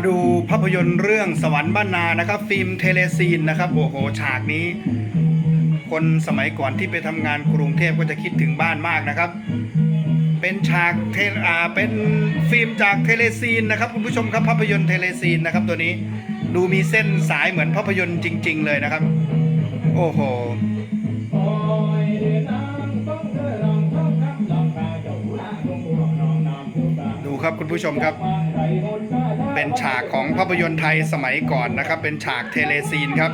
มาดูภาพยนตร์เรื่องสวรรค์บ้านนานะครับฟิล์มเทเลซีนนะครับโอ้โหฉากนี้ คนสมัยก่อนที่ไปทำงานกรุงเทพก็จะคิดถึงบ้านมากนะครับ เป็นฉากเทอาเป็นฟิล์มจากเทเลซีนนะครับคุณผู้ชมครับภาพยนตร์เทเลซีนนะครับตัวนี้ดูมีเส้นสายเหมือนภาพยนตร์จริง ๆ เลยนะครับ โอ้โหดูครับคุณผู้ชมครับ เป็นฉากของภาพยนตร์ไทยสมัยก่อนนะครับ เป็นฉากเทเลซีนครับ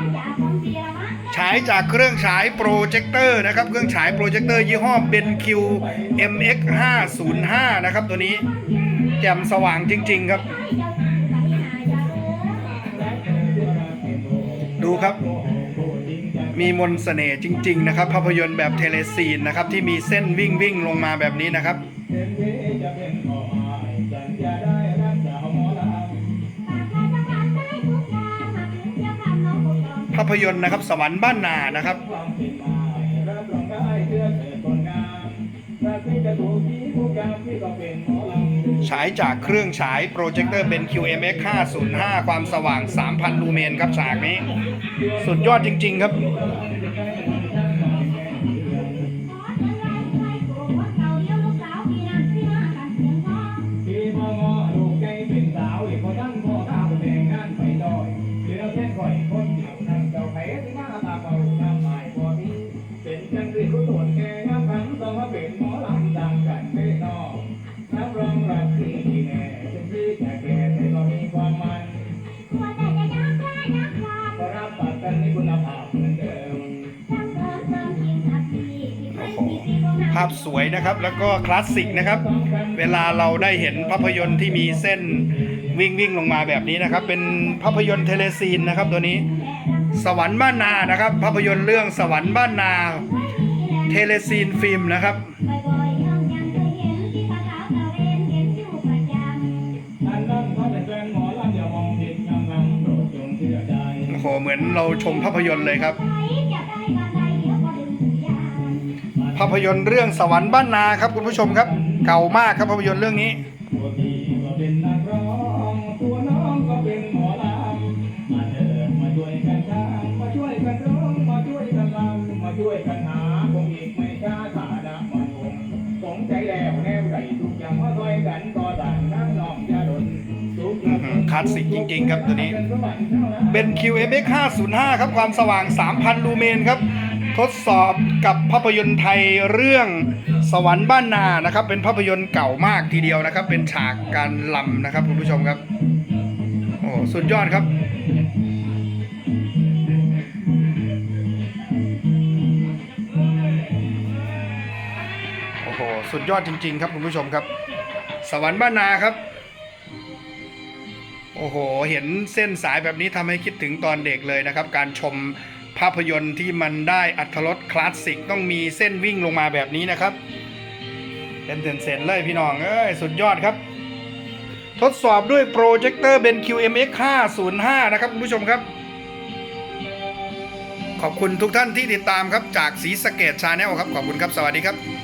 ฉายจากเครื่องฉายโปรเจคเตอร์นะครับเครื่องฉายโปรเจคเตอร์ยี่ห้อเบนคิว MX 505นะครับตัวนี้แจ่มสว่างจริง ๆครับ ดูครับมีมนต์เสน่ห์จริง ๆ นะครับ ภาพยนตร์แบบเทเลซีนนะครับ ที่มีเส้นวิ่งวิ่งลงมาแบบนี้นะครับ ภาพยนตร์นะครับสวรรค์บ้านนานะครับฉายจากเครื่องฉายโปรเจคเตอร์เป็น QMX 505 ความสว่าง 3,000 ลูเมนครับฉากนี้ สุดยอดจริง ๆ ครับ ภาพสวยนะครับแล้วก็คลาสสิกนะครับ เวลาเราได้เห็นภาพยนตร์ที่มีเส้นวิ่งวิ่งลงมาแบบนี้นะครับ เป็นภาพยนตร์เทเลซีนนะครับ ตัวนี้สวรรค์บ้านนานะครับ ภาพยนตร์เรื่องสวรรค์บ้านนา เทเลซีนฟิล์มนะครับ เหมือนเราชมภาพยนตร์เลยครับ ภาพยนตร์เรื่องสวรรค์บ้านนาครับคุณผู้ชมครับ เก่ามากครับภาพยนตร์เรื่องนี้ค ลาสสิกจริง ๆ ครับตัวนี้ เป็น QMX 505 ครับ ความสว่าง 3,000 ลูเมนครับ ทดสอบกับภาพยนตร์ไทยเรื่องสวรรค์บ้านนานะครับ เป็นภาพยนตร์เก่ามากทีเดียวนะครับ เป็นฉากการลำนะครับคุณผู้ชมครับ โอ้สุดยอดครับโอ้โหสุดยอดจริง ๆ ครับคุณผู้ชมครับ สวรรค์บ้านนาครับ โอ้โห เห็นเส้นสายแบบนี้ทำให้คิดถึงตอนเด็กเลยนะครับ การชมภาพยนตร์ที่มันได้อัธรสคลาสสิกต้องมีเส้นวิ่งลงมาแบบนี้นะครับเป็นเส้นเลยพี่น้องเอ้ยสุดยอดครับ ทดสอบด้วยโปรเจคเตอร์เบน QMX 505 นะครับคุณผู้ชมครับ ขอบคุณทุกท่านที่ติดตามครับจากสีสเกตชาแนลครับ ขอบคุณครับ สวัสดีครับ